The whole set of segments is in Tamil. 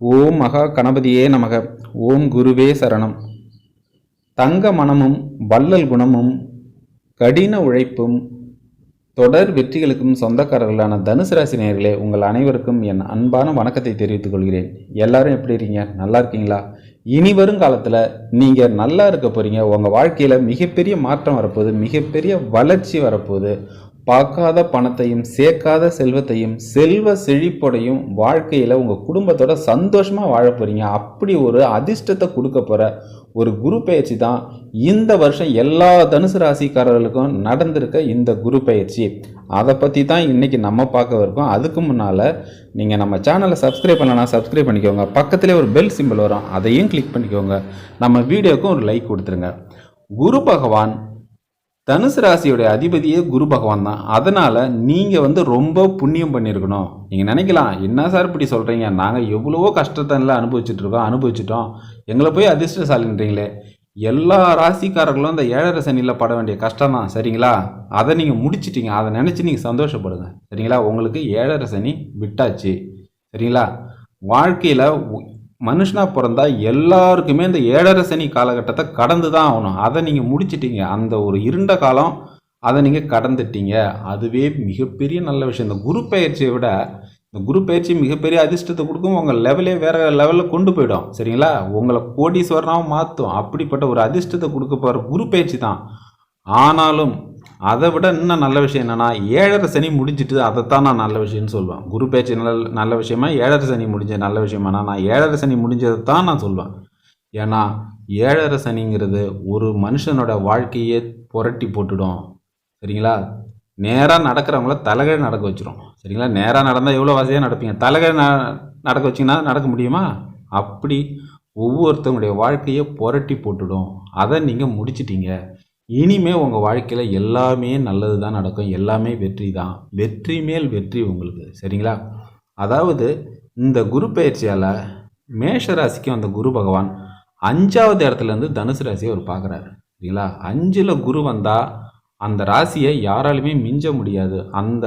ஓம் மகா கணபதியே நமக. ஓம் குருவே சரணம். தங்க மனமும் வள்ளல் குணமும் கடின உழைப்பும் தொடர் வெற்றிகளுக்கும் சொந்தக்காரர்களான தனுசு ராசி நேர்களே உங்கள் அனைவருக்கும் என் அன்பான வணக்கத்தை தெரிவித்துக் கொள்கிறேன். எல்லாரும் எப்படி இருக்கீங்க? நல்லா இருக்கீங்களா? இனி வரும் காலத்தில் நீங்கள் நல்லா இருக்க போகிறீங்க உங்கள் வாழ்க்கையில் மிகப்பெரிய மாற்றம் வரப்போகுது மிகப்பெரிய வளர்ச்சி வரப்போகுது. பார்க்காத பணத்தையும் சேர்க்காத செல்வத்தையும் செல்வ செழிப்போடையும் வாழ்க்கையில் உங்கள் குடும்பத்தோட சந்தோஷமாக வாழ போகிறீங்க அப்படி ஒரு அதிர்ஷ்டத்தை கொடுக்க போகிற ஒரு குரு பயிற்சி தான் இந்த வருஷம் எல்லா தனுசு ராசிக்காரர்களுக்கும் நடந்திருக்க இந்த குரு பயிற்சி. அதை பற்றி தான் இன்றைக்கி நம்ம பார்க்க இருக்கோம். அதுக்கு முன்னால் நீங்கள் நம்ம சேனலை சப்ஸ்கிரைப் பண்ணலன்னா சப்ஸ்கிரைப் பண்ணிக்கோங்க. பக்கத்துலேயே ஒரு பெல் சிம்பிள் வரும். அதையும் கிளிக் பண்ணிக்கோங்க. நம்ம வீடியோக்கும் ஒரு லைக் கொடுத்துருங்க. குரு பகவான் தனுசு ராசியோடைய அதிபதியே குரு பகவான் தான். அதனால் நீங்கள் வந்து ரொம்ப புண்ணியம் பண்ணியிருக்கணும். நீங்கள் நினைக்கலாம் என்ன சார் இப்படி சொல்கிறீங்க நாங்கள் எவ்வளவோ கஷ்டத்தெல்லாம் அனுபவிச்சுட்டு இருக்கோம் அனுபவிச்சிட்டோம். எங்களை போய் அதிர்ஷ்டசாலின்றீங்களே. எல்லா ராசிக்காரர்களும் அந்த ஏழரை சனியில் பட வேண்டிய கஷ்டம் தான். சரிங்களா? அதை நீங்கள் முடிச்சிட்டீங்க. அதை நினச்சி நீங்கள் சந்தோஷப்படுங்க. சரிங்களா? உங்களுக்கு ஏழரை சனி விட்டாச்சு. சரிங்களா? வாழ்க்கையில் மனுஷனாக பிறந்தா எல்லாருக்குமே இந்த ஏழரை சனி காலகட்டத்தை கடந்து தான் ஆகணும். அதை நீங்கள் முடிச்சிட்டீங்க. அந்த ஒரு இருண்ட காலம் அதை நீங்கள் கடந்துட்டீங்க. அதுவே மிகப்பெரிய நல்ல விஷயம். இந்த குரு பயிற்சியை விட இந்த குரு பயிற்சி மிகப்பெரிய அதிர்ஷ்டத்தை கொடுக்கும். உங்கள் லெவலே வேறு லெவலில் கொண்டு போயிடும். சரிங்களா? உங்களை கோடீஸ்வரனாகவும் மாற்றும் அப்படிப்பட்ட ஒரு அதிர்ஷ்டத்தை கொடுக்க போகிற குரு பயிற்சி தான். ஆனாலும் அதை விட இன்னும் நல்ல விஷயம் என்னென்னா ஏழரை சனி முடிஞ்சிட்டு அதைத்தான் நான் நல்ல விஷயம்னு சொல்லுவேன் குரு பேச்சு நல்ல நல்ல விஷயமா ஏழரை சனி முடிஞ்ச நல்ல விஷயமானா நான் ஏழரை சனி முடிஞ்சதை தான் நான் சொல்லுவேன் ஏன்னா ஏழரை சனிங்கிறது ஒரு மனுஷனோட வாழ்க்கையே புரட்டி போட்டுடும். சரிங்களா? நேராக நடக்கிறவங்கள தலைகை நடக்க வச்சிரும். சரிங்களா? நேராக நடந்தால் எவ்வளோ வசதியாக நடப்பீங்க? தலைகை ந நடக்க வச்சிங்கன்னா நடக்க முடியுமா? அப்படி ஒவ்வொருத்தவங்களுடைய வாழ்க்கையை புரட்டி போட்டுடும். அதை நீங்கள் முடிச்சிட்டீங்க. இனிமே உங்கள் வாழ்க்கையில் எல்லாமே நல்லது தான் நடக்கும். எல்லாமே வெற்றி தான் வெற்றி மேல் வெற்றி உங்களுக்கு. சரிங்களா? அதாவது இந்த குரு பயிற்சியால் மேஷ ராசிக்கு வந்த குரு பகவான் அஞ்சாவது இடத்துலேருந்து தனுசு ராசியை அவர் பார்க்குறாரு. சரிங்களா? அஞ்சில் குரு வந்தால் அந்த ராசியை யாராலுமே மிஞ்ச முடியாது. அந்த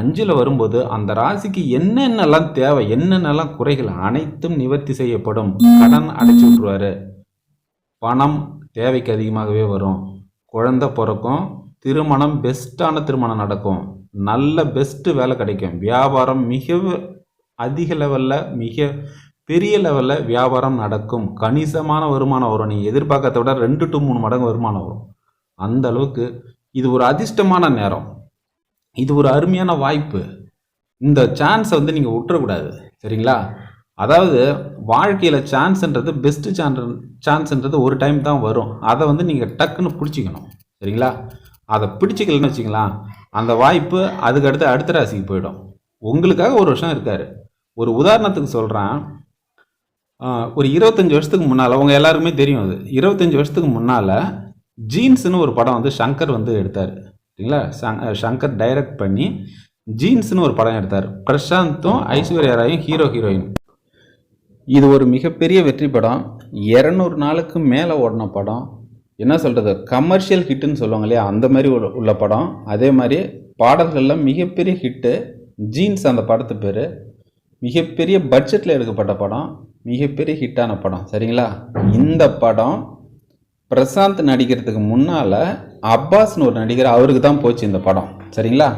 அஞ்சில் வரும்போது அந்த ராசிக்கு என்னென்னலாம் தேவை என்னென்னலாம் குறைகள் அனைத்தும் நிவர்த்தி செய்யப்படும். கடன் அடைச்சி விட்ருவாரு பணம் தேவைக்கு அதிகமாகவே வரும். குழந்த பிறக்கும் திருமணம் பெஸ்ட்டான திருமணம் நடக்கும். நல்ல பெஸ்ட்டு வேலை கிடைக்கும். வியாபாரம் மிக அதிக லெவலில் மிக பெரிய லெவலில் வியாபாரம் நடக்கும். கணிசமான வருமானம் வரும். நீங்கள் எதிர்பார்க்கறத விட ரெண்டு டு மூணு மடங்கு வருமானம் வரும். அந்த அளவுக்கு இது ஒரு அதிர்ஷ்டமான நேரம். இது ஒரு அருமையான வாய்ப்பு. இந்த சான்ஸை வந்து நீங்கள் விட்டுறக்கூடாது. சரிங்களா? அதாவது வாழ்க்கையில் சான்ஸ்ன்றது பெஸ்ட்டு சான்ஸ் சான்ஸ்ன்றது ஒரு டைம் தான் வரும். அதை வந்து நீங்கள் டக்குன்னு பிடிச்சிக்கணும். சரிங்களா? அதை பிடிச்சிக்கலன்னு வச்சிங்களா அந்த வாய்ப்பு அதுக்கடுத்து அடுத்த ராசிக்கு போயிடும். உங்களுக்காக ஒரு வருஷம் இருக்கார். ஒரு உதாரணத்துக்கு சொல்கிறேன் ஒரு இருபத்தஞ்சி வருஷத்துக்கு முன்னால் அவங்க எல்லாருக்குமே தெரியும் அது. இருபத்தஞ்சி வருஷத்துக்கு முன்னால் ஜீன்ஸ்னு ஒரு படம் வந்து சங்கர் வந்து எடுத்தார். சரிங்களா? சங் சங்கர் டைரக்ட் பண்ணி ஜீன்ஸ்னு ஒரு படம் எடுத்தார். பிரசாந்தும் ஐஸ்வர்யா ராயும் ஹீரோ ஹீரோயின் இது ஒரு மிகப்பெரிய வெற்றி படம். இரநூறு நாளுக்கு மேலே ஓடின படம். என்ன சொல்கிறது கமர்ஷியல் ஹிட்டுன்னு சொல்லுவாங்க இல்லையா? அந்த மாதிரி உள்ள உள்ள படம். அதே மாதிரி பாடல்களில் மிகப்பெரிய ஹிட்டு ஜீன்ஸ் அந்த படத்து பேர். மிகப்பெரிய பட்ஜெட்டில் எடுக்கப்பட்ட படம். மிகப்பெரிய ஹிட்டான படம். சரிங்களா? இந்த படம் பிரசாந்த் நடிக்கிறதுக்கு முன்னால் அப்பாஸ்னு ஒரு நடிகர் அவருக்கு தான் போச்சு இந்த படம். சரிங்களா?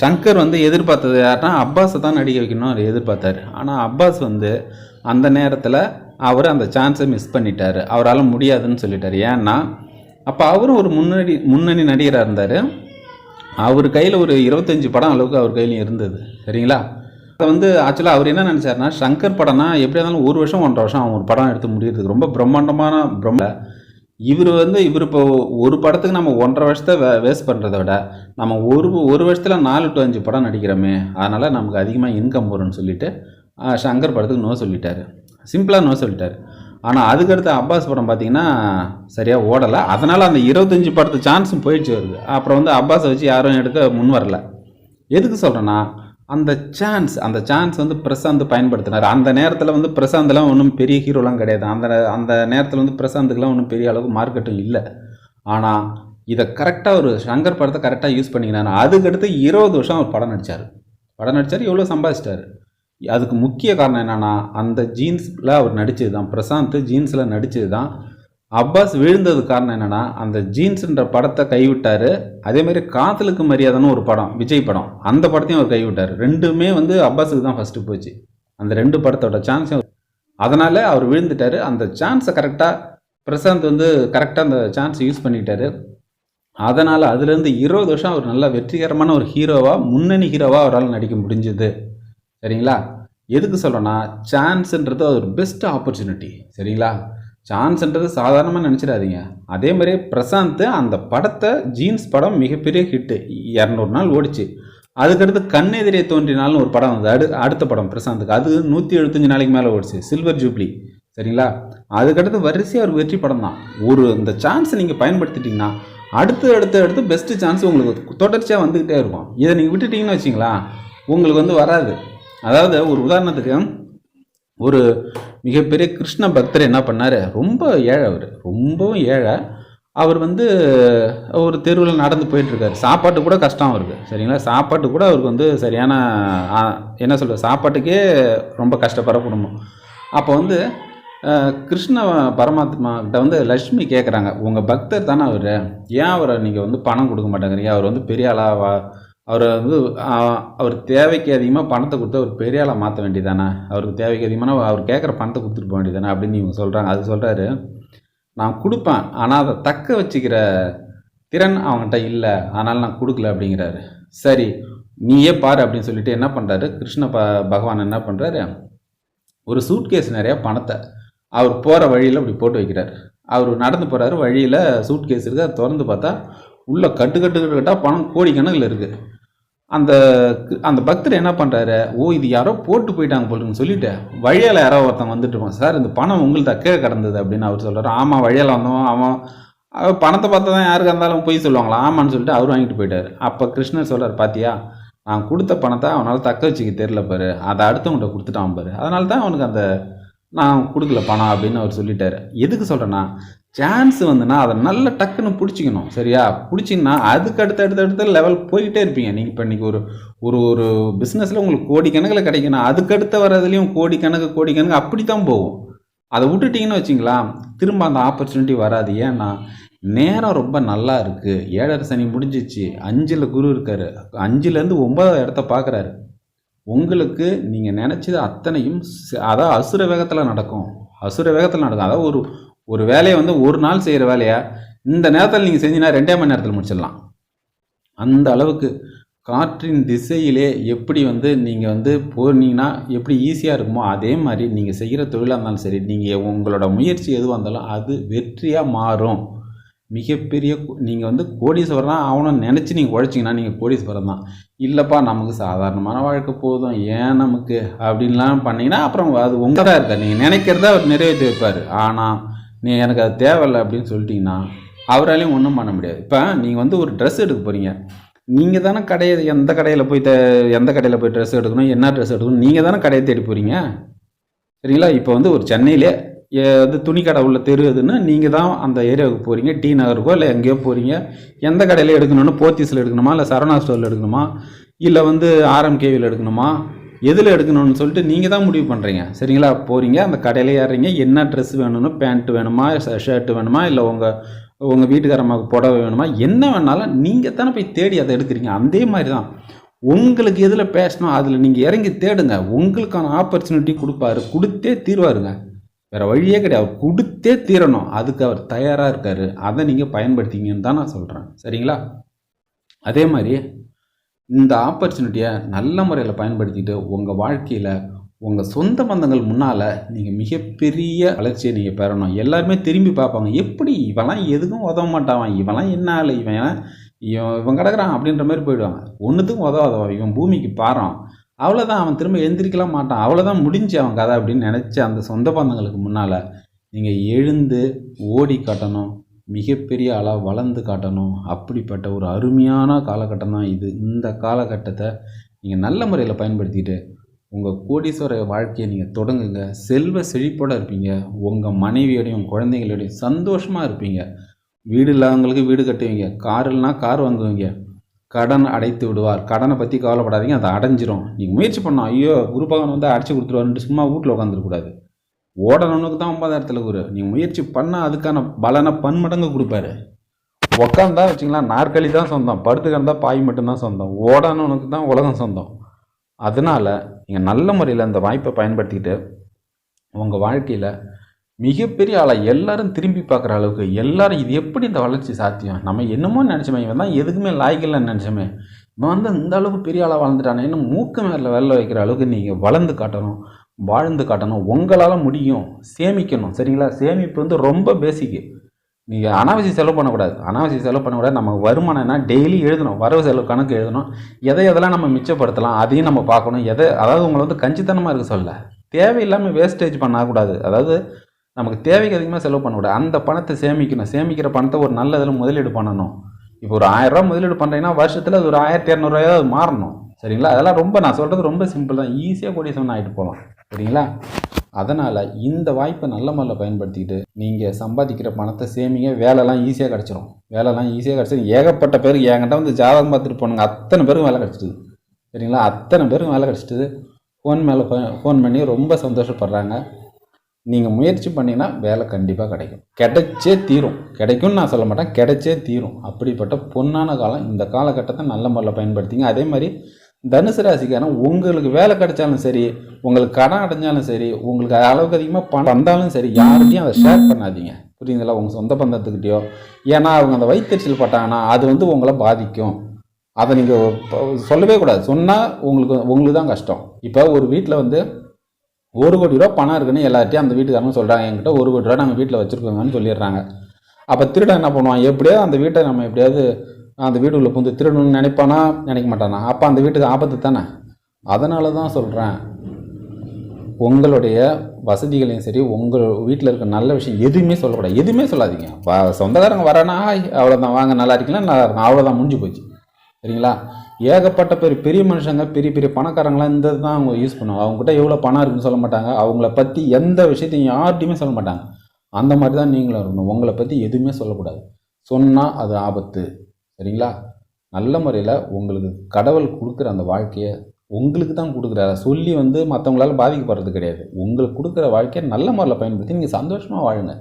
சங்கர் வந்து எதிர்பார்த்தது யாருன்னா அப்பாஸை தான் நடிக்க வைக்கணும் அவர் எதிர்பார்த்தார். ஆனால் அப்பாஸ் வந்து அந்த நேரத்தில் அவர் அந்த சான்ஸை மிஸ் பண்ணிட்டார். அவரால் முடியாதுன்னு சொல்லிட்டார். ஏன்னா அப்போ அவரும் ஒரு முன்னணி முன்னணி நடிகராக இருந்தார். அவர் கையில் ஒரு இருபத்தஞ்சி படம் அளவுக்கு அவர் கையிலையும் இருந்தது. சரிங்களா? அதை வந்து ஆக்சுவலாக அவர் என்ன நினச்சாருன்னா சங்கர் படம்னா எப்படியா இருந்தாலும் ஒரு வருஷம் ஒன்றரை வருஷம் அவங்க ஒரு படம் எடுத்து முடியறதுக்கு ரொம்ப பிரம்மாண்டமான பிரம்ம. இவர் வந்து இவர் இப்போ ஒரு படத்துக்கு நம்ம ஒன்றரை வருஷத்தை வே வேஸ்ட் பண்ணுறத விட நம்ம ஒரு ஒரு வருஷத்தில் நாலு டு அஞ்சு படம் நடிக்கிறோமே. அதனால் நமக்கு அதிகமாக இன்கம் வரும்னு சொல்லிட்டு சங்கர் படத்துக்கு நோ சொல்லிட்டார். சிம்பிளாக நோ சொல்லிட்டார். ஆனால் அதுக்கடுத்து அப்பாஸ் படம் பார்த்தீங்கன்னா சரியாக ஓடலை. அதனால் அந்த இருபத்தஞ்சி படத்து சான்ஸும் போயிடுச்சு வருது அப்புறம் வந்து அப்பாஸை வச்சு யாரும் எடுக்க முன் வரல. எதுக்கு சொல்கிறேன்னா அந்த சான்ஸ் அந்த சான்ஸ் வந்து பிரசாந்த் பயன்படுத்தினார். அந்த நேரத்தில் வந்து பிரசாந்த்லாம் ஒன்றும் பெரிய ஹீரோலாம் கிடையாது. அந்த அந்த நேரத்தில் வந்து பிரசாந்துக்கெலாம் ஒன்றும் பெரிய அளவுக்கு மார்க்கெட்டும் இல்லை. ஆனால் இதை கரெக்டாக ஒரு சங்கர் படத்தை கரெக்டாக யூஸ் பண்ணிக்கிறாரு அதுக்கடுத்து இருபது வருஷம் அவர் படம் நடித்தார் படம் நடித்தார் எவ்வளோ சம்பாதிச்சிட்டார். அதுக்கு முக்கிய காரணம் என்னென்னா அந்த ஜீன்ஸில் அவர் நடித்தது தான் பிரசாந்த் ஜீன்ஸில் நடித்தது தான் அப்பாஸ் விழுந்தது காரணம் என்னென்னா அந்த ஜீன்ஸுன்ற படத்தை கைவிட்டார். அதேமாதிரி காதலுக்கு மரியாதைன்னு ஒரு படம் விஜய் படம். அந்த படத்தையும் அவர் கைவிட்டார். ரெண்டுமே வந்து அப்பாஸுக்கு தான் ஃபஸ்ட்டு போச்சு. அந்த ரெண்டு படத்தோட சான்ஸும் அதனால் அவர் விழுந்துட்டார். அந்த சான்ஸை கரெக்டாக பிரசாந்த் வந்து கரெக்டாக அந்த சான்ஸ் யூஸ் பண்ணிட்டாரு. அதனால் அதுலேருந்து இருபது வருஷம் அவர் நல்ல வெற்றிகரமான ஒரு ஹீரோவாக முன்னணி ஹீரோவாக அவரால் நடிக்க முடிஞ்சது. சரிங்களா? எதுக்கு சொல்கிறேன்னா சான்ஸுன்றது ஒரு பெஸ்ட் ஆப்பர்ச்சுனிட்டி சரிங்களா? சான்ஸ்ன்றது சாதாரணமாக நினச்சிடாதீங்க. அதே மாதிரியே பிரசாந்த் அந்த படத்தை ஜீன்ஸ் படம் மிகப்பெரிய ஹிட்டு இரநூறு நாள் ஓடிச்சு. அதுக்கடுத்து கண்ணெதிரே தோன்றினாலும் ஒரு படம் வந்து அடு அடுத்த படம் பிரசாந்துக்கு. அது நூற்றி எழுபத்தஞ்சு நாளைக்கு மேலே ஓடிச்சு. சில்வர் ஜூப்ளி சரிங்களா? அதுக்கடுத்து வரிசையாக ஒரு வெற்றி படம் தான். ஒரு இந்த சான்ஸை நீங்கள் பயன்படுத்திட்டிங்கன்னா அடுத்து அடுத்து அடுத்து பெஸ்ட்டு சான்ஸ் உங்களுக்கு தொடர்ச்சியாக வந்துக்கிட்டே இருக்கும். இதை நீங்கள் விட்டுட்டிங்கன்னு வச்சிங்களா உங்களுக்கு வந்து வராது. அதாவது ஒரு உதாரணத்துக்கு ஒரு மிகப்பெரிய கிருஷ்ண பக்தர் என்ன பண்ணார்? ரொம்ப ஏழை அவர். ரொம்பவும் ஏழை. அவர் வந்து ஒரு தெருவில் நடந்து போயிட்டுருக்காரு. சாப்பாட்டு கூட கஷ்டம் அவருக்கு. சரிங்களா? சாப்பாட்டு கூட அவருக்கு வந்து சரியான என்ன சொல்கிறது சாப்பாட்டுக்கே ரொம்ப கஷ்டப்படுற குடும்பம். அப்போ வந்து கிருஷ்ண பரமாத்மா கிட்ட வந்து லக்ஷ்மி கேட்குறாங்க உங்கள் பக்தர் தானே அவர். ஏன் அவரை நீங்கள் வந்து பணம் கொடுக்க மாட்டேங்கிறீங்க? அவர் வந்து பெரிய ஆளாக அவரை வந்து அவர் தேவைக்கு அதிகமாக பணத்தை கொடுத்து அவர் பெரிய ஆளாக மாற்ற வேண்டியதானே அவருக்கு தேவைக்கு அதிகமான அவர் கேட்குற பணத்தை கொடுத்துட்டு போக வேண்டியதானே அப்படின்னு இவங்க சொல்கிறாங்க அது சொல்கிறாரு நான் கொடுப்பேன் ஆனால் அதை தக்க வச்சுக்கிற திறன் அவங்ககிட்ட இல்லை அதனால் நான் கொடுக்கல அப்படிங்கிறாரு. சரி நீயே பாரு அப்படின்னு சொல்லிட்டு என்ன பண்ணுறாரு கிருஷ்ண ப பகவான் என்ன பண்ணுறாரு ஒரு சூட்கேஸ் நிறையா பணத்தை அவர் போகிற வழியில் அப்படி போட்டு வைக்கிறார். அவர் நடந்து போகிறாரு வழியில் சூட்கேஸ் இருக்குது அதை திறந்து பார்த்தா உள்ள கட்டு கட்டு கட்டாக பணம் கோடிக்கணக்கில் இருக்குது அந்த அந்த பக்தர் என்ன பண்ணுறாரு ஓ இது யாரோ போட்டு போயிட்டாங்க போலுன்னு சொல்லிட்டு வழியால் யாரோ ஒருத்தன் வந்துட்டு இருப்பான். சார் இந்த பணம் உங்கள்கிட்ட கீழே கிடந்தது அப்படின்னு அவர் சொல்கிறார் ஆமாம் வழியால் வந்தோம் அவன் பணத்தை பார்த்தா தான் யாருக்கு இருந்தாலும் போய் சொல்லுவாங்களா? ஆமான்னு சொல்லிட்டு அவர் வாங்கிட்டு போயிட்டார். அப்போ கிருஷ்ணர் சொல்கிறார் பாத்தியா நான் கொடுத்த பணத்தை அவனால் தக்க வச்சுக்க தெரில பாரு. அதை அடுத்தவங்கள்ட்ட கொடுத்துட்டான் பாரு. அதனால தான் அவனுக்கு அந்த நான் கொடுக்கல பணம் அப்படின்னு அவர் சொல்லிட்டாரு. எதுக்கு சொல்கிறேன்னா சான்ஸ் வந்துன்னா அதை நல்ல டக்குன்னு பிடிச்சிக்கணும் சரியா? பிடிச்சிங்கன்னா அதுக்கு அடுத்த அடுத்த அடுத்த லெவல் போய்கிட்டே இருப்பீங்க. நீங்கள் இப்போ இன்றைக்கி ஒரு ஒரு ஒரு பிஸ்னஸில் உங்களுக்கு கோடிக்கணக்கில் கிடைக்கணும் அதுக்கடுத்த வரதுலேயும் கோடிக்கணக்கு கோடிக்கணக்கு அப்படி தான் போகும். அதை விட்டுட்டிங்கன்னு வச்சிங்களா திரும்ப அந்த ஆப்பர்ச்சுனிட்டி வராது. ஏன்னா நேரம் ரொம்ப நல்லா இருக்குது ஏழரை சனி முடிஞ்சிச்சு. அஞ்சில் குரு இருக்கார். அஞ்சுலேருந்து ஒன்பதாவது இடத்த பார்க்குறாரு. உங்களுக்கு நீங்கள் நினச்சது அத்தனையும் அதான் அசுர வேகத்தில் நடக்கும். அசுர வேகத்தில் நடக்கும். அதாவது ஒரு ஒரு வேலையை வந்து ஒரு நாள் செய்கிற வேலையை? இந்த நேரத்தில் நீங்கள் செஞ்சீங்கன்னா ரெண்டே மணி நேரத்தில் முடிச்சிடலாம். அந்த அளவுக்கு காற்றின் திசையிலே எப்படி வந்து நீங்கள் வந்து போனீங்கன்னா எப்படி ஈஸியாக இருக்குமோ அதே மாதிரி நீங்கள் செய்கிற தொழிலாக இருந்தாலும் சரி நீங்கள் உங்களோட முயற்சி எதுவாக இருந்தாலும் அது வெற்றியாக மாறும். மிகப்பெரிய நீங்கள் வந்து கோடீஸ்வரன் தான் ஆகணும்னு நினச்சி நீங்கள் உழைச்சிங்கன்னா நீங்கள் கோடீஸ்வரன் தான். இல்லைப்பா நமக்கு சாதாரணமான வாழ்க்கை போதும். ஏன் நமக்கு? அப்படின்லாம் பண்ணிங்கன்னா அப்புறம் அது உங்கள் தான் இருக்கார். நீங்கள் நினைக்கிறத அவர் நிறைவேற்றி வைப்பார் ஆனால் நீ எனக்கு அது தேவையில்லை அப்படின்னு சொல்லிட்டீங்கன்னா அவராலையும் ஒன்றும் பண்ண முடியாது. இப்போ நீங்கள் வந்து ஒரு ட்ரெஸ் எடுக்க போகிறீங்க நீங்கள் தானே கடையை எந்த கடையில் போய் த எந்த கடையில் போய் ட்ரெஸ் எடுக்கணும் என்ன ட்ரெஸ் எடுக்கணும் நீங்கள் தானே கடையை தேடி போகிறீங்க சரிங்களா? இப்போ வந்து ஒரு சென்னையிலே வந்து துணி கடை உள்ள தெரு எதுன்னா நீங்கள் தான் அந்த ஏரியாவுக்கு போகிறீங்க டி நகருக்கோ இல்லை எங்கேயோ போகிறீங்க எந்த கடையில் எடுக்கணும்னு போத்தீஸில் எடுக்கணுமா இல்லை சரவணா ஸ்டோரில் எடுக்கணுமா? இல்லை வந்து ஆர்எம்கேவியில் எடுக்கணுமா? எதில் எடுக்கணும்னு சொல்லிட்டு நீங்கள் தான் முடிவு பண்ணுறீங்க சரிங்களா? போகிறீங்க அந்த கடையில் ஏறுறீங்க. என்ன ட்ரெஸ் வேணும்னு பேண்ட்டு வேணுமா ஷர்ட் வேணுமா இல்லை உங்கள் உங்கள் வீட்டுக்காரம்மாவுக்கு புடவை வேணுமா என்ன வேணாலும் நீங்கள் தானே போய் தேடி அதை எடுக்கிறீங்க. அதே மாதிரி தான். உங்களுக்கு எதில் பேசணும் அதில் நீங்கள் இறங்கி தேடுங்க. உங்களுக்கான ஆப்பர்ச்சுனிட்டி கொடுப்பாரு. கொடுத்தே தீர்வாருங்க. வேறு வழியே கிடையாது. அவர் கொடுத்தே தீரணும். அதுக்கு அவர் தயாராக இருக்கார். அதை நீங்கள் பயன்படுத்திங்கன்னு தான் நான் சொல்கிறேன் சரிங்களா? அதே மாதிரி இந்த ஆப்பர்ச்சுனிட்டியை நல்ல முறையில் பயன்படுத்திட்டு உங்கள் வாழ்க்கையில் உங்கள் சொந்த பந்தங்கள் முன்னால் நீங்கள் மிகப்பெரிய வளர்ச்சியை நீங்கள் பெறணும். எல்லாருமே திரும்பி பார்ப்பாங்க எப்படி இவெல்லாம் எதுக்கும் உதவ மாட்டான்? இவன்லாம் என்ன ஆகலை இவன் இவன் இவன் கிடக்குறான் அப்படின்ற மாதிரி போயிடுவாங்க. ஒன்றுத்துக்கும் உதவாதவன். இவன் பூமிக்கு பாறான். அவ்வளோதான் அவன் திரும்ப எழுந்திரிக்கலாம் மாட்டான். அவ்வளோதான் முடிஞ்சு அவன் கதை அப்படின்னு நினச்சி அந்த சொந்த பந்தங்களுக்கு முன்னால் நீங்கள் எழுந்து ஓடி காட்டணும். மிகப்பெரிய ஆளாக வளர்ந்து காட்டணும். அப்படிப்பட்ட ஒரு அருமையான காலகட்டம் தான் இது. இந்த காலகட்டத்தை நீங்கள் நல்ல முறையில் பயன்படுத்திட்டு உங்கள் கோடீஸ்வர வாழ்க்கையை நீங்கள் தொடங்குங்க. செல்வ செழிப்போடு இருப்பீங்க. உங்கள் மனைவியோடையும் குழந்தைங்களோடையும் சந்தோஷமாக இருப்பீங்க. வீடு இல்லாதவங்களுக்கு வீடு கட்டுவீங்க கார் இல்லைனா கார் வாங்குவீங்க கடன் அடைத்து விடுவார். கடனை பற்றி கவலைப்படாதீங்க. அதை அடைஞ்சிரும். நீங்கள் முயற்சி பண்ணோம் ஐயோ குருபகவான் வந்து அடைச்சி கொடுத்துருவாருன்ட்டு சும்மா வீட்டில் உட்காந்துருக்கூடாது ஓடணுனுக்கு தான் ஒன்பதாயிரத்தில் குரு நீங்கள் முயற்சி பண்ணால் அதுக்கான பலனை பன்மடங்கு கொடுப்பாரு. உக்காந்தா வச்சுங்களா நாற்காலி தான் சொந்தம் படுத்துக்கிறந்தால் பாய் மட்டும்தான் சொந்தம் ஓடணுனுக்கு தான் உலகம் சொந்தம். அதனால் நீங்கள் நல்ல முறையில் அந்த வாய்ப்பை பயன்படுத்திக்கிட்டு உங்கள் வாழ்க்கையில் மிகப்பெரிய ஆளாக எல்லாரும் திரும்பி பார்க்குற அளவுக்கு எல்லாரும் இது எப்படி இந்த வளர்ச்சி சாத்தியம்? நம்ம என்னமோ நினச்சோமே இவன் தான் எதுக்குமே லாய்க்கலன்னு நினச்சோமே. இவன் வந்து இந்த அளவுக்கு பெரிய ஆளாக வளர்ந்துட்டானே இன்னும் மூக்கு மேலே வெளில வைக்கிற அளவுக்கு நீங்கள் வளர்ந்து காட்டணும். வாழ்ந்து காட்டணும். உங்களால் முடியும். சேமிக்கணும். சரிங்களா? சேமிப்பு வந்து ரொம்ப பேசிக்கு நீங்கள் அனாவசிய செலவு பண்ணக்கூடாது. அனாவசிய செலவு பண்ணக்கூடாது. நம்ம வருமானம் என்ன? டெய்லி எழுதணும். வரவு செலவு கணக்கு எழுதணும். எதை எதெல்லாம் நம்ம மிச்சப்படுத்தலாம்? அதையும் நம்ம பார்க்கணும். எதை அதாவது உங்களை வந்து கஞ்சித்தனமாக இருக்க சொல்ல. தேவையில்லாமல் வேஸ்டேஜ் பண்ணக்கூடாது. அதாவது நமக்கு தேவைக்கு அதிகமாக செலவு பண்ணக்கூடாது. அந்த பணத்தை சேமிக்கணும். சேமிக்கிற பணத்தை ஒரு நல்ல இதில் முதலீடு பண்ணணும். இப்போ ஒரு ஆயிரரூவா முதலீடு பண்ணுறீங்கன்னா வருஷத்தில் அது ஒரு ஆயிரத்தி இரநூறுவாயாவது மாறணும். சரிங்களா? அதெல்லாம் ரொம்ப நான் சொல்கிறது ரொம்ப சிம்பிள் தான். ஈஸியாக கோடீஸ்வரன் ஆகிட்டு போகலாம் சரிங்களா? அதனால் இந்த வாய்ப்பை நல்ல முறையில் பயன்படுத்திக்கிட்டு நீங்கள் சம்பாதிக்கிற பணத்தை சேமிங்க வேலைலாம் ஈஸியாக கிடச்சிரும். வேலைலாம் ஈஸியாக கிடச்சிரும். ஏகப்பட்ட பேருக்கு என்கிட்ட வந்து ஜாதகம் பார்த்துட்டு போனாங்க அத்தனை பேருக்கும் வேலை கிடச்சிட்டுது சரிங்களா? அத்தனை பேருக்கும் வேலை கிடச்சிட்டுது ஃபோன் மேலே ஃபோன் பண்ணி ரொம்ப சந்தோஷப்படுறாங்க. நீங்கள் முயற்சி பண்ணிங்கன்னா வேலை கண்டிப்பாக கிடைக்கும். கிடைச்சே தீரும். கிடைக்கும்னு நான் சொல்ல மாட்டேன். கிடைச்சே தீரும். அப்படிப்பட்ட பொன்னான காலம். இந்த காலகட்டத்தை நல்ல முறையில் பயன்படுத்திங்க. அதே மாதிரி தனுசு ராசிக்கான உங்களுக்கு வேலை கிடைச்சாலும் சரி உங்களுக்கு கடன் அடைஞ்சாலும் சரி உங்களுக்கு அளவுக்கு அதிகமாக பணம் வந்தாலும் சரி யார்கிட்டையும் அதை ஷேர் பண்ணாதீங்க. புரியுதுங்களா? உங்கள் சொந்த பந்தத்துக்கிட்டேயோ ஏன்னா அவங்க அந்த வயிற்றுச்சல் பட்டாங்கன்னா அது வந்து உங்களை பாதிக்கும். அதை நீங்கள் சொல்லவே கூடாது. சொன்னால் உங்களுக்கு உங்களுக்கு தான் கஷ்டம். இப்போ ஒரு வீட்டில் வந்து ஒரு கோடி ரூபா பணம் இருக்குன்னு எல்லார்ட்டையும் அந்த வீட்டுக்காரங்க சொல்கிறாங்க என்கிட்ட ஒரு கோடி ரூபா நாங்கள் வீட்டில் வச்சுருக்கோங்கன்னு சொல்லிடுறாங்க. அப்போ திருடன் என்ன பண்ணுவான்? எப்படியாவது அந்த வீட்டை நம்ம எப்படியாவது அந்த வீட்டுக்குள்ளே புந்து திருடணும்னு நினைப்பானா? நினைக்க மாட்டானா? அப்போ அந்த வீட்டுக்கு ஆபத்து தானே? அதனால தான் சொல்கிறேன் உங்களுடைய வசதிகளையும் சரி உங்கள் வீட்டில் இருக்க நல்ல விஷயம் எதுவுமே சொல்லக்கூடாது. எதுவுமே சொல்லாதீங்க. வ சொந்தக்காரங்க வரேன்னா அவ்வளோதான் வாங்க நல்லா இருக்கீங்களா? நல்லா இருக்கும் அவ்வளோதான் முடிஞ்சு போச்சு. சரிங்களா? ஏகப்பட்ட பேர் பெரிய மனுஷங்க பெரிய பெரிய பணக்காரங்களாம் இந்த தான் அவங்க யூஸ் பண்ணுவாங்க. அவங்ககிட்ட எவ்வளோ பணம் இருக்குன்னு சொல்ல மாட்டாங்க. அவங்கள பற்றி எந்த விஷயத்தையும் யார்கிட்டையுமே சொல்ல மாட்டாங்க. அந்த மாதிரி தான் நீங்களும் இருக்கணும். உங்களை பற்றி எதுவுமே சொல்லக்கூடாது. சொன்னால் அது ஆபத்து. சரிங்களா? நல்ல முறையில் உங்களுக்கு கடவுள் கொடுக்குற அந்த வாழ்க்கையை உங்களுக்கு தான் கொடுக்குறாரு. சொல்லி வந்து மற்றவங்களால பாதிக்கப்படுறது கிடையாது. உங்களுக்கு கொடுக்குற வாழ்க்கையை நல்ல முறையில் பயன்படுத்தி நீங்கள் சந்தோஷமாக வாழுங்க.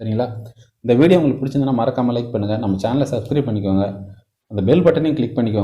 சரிங்களா? இந்த வீடியோ உங்களுக்கு பிடிச்சிருந்தனா மறக்காமல் லைக் பண்ணுங்கள் நம்ம சேனலை சப்ஸ்கிரைப் பண்ணிக்கோங்க. அந்த பெல் பட்டனையும் கிளிக் பண்ணிக்கோங்க.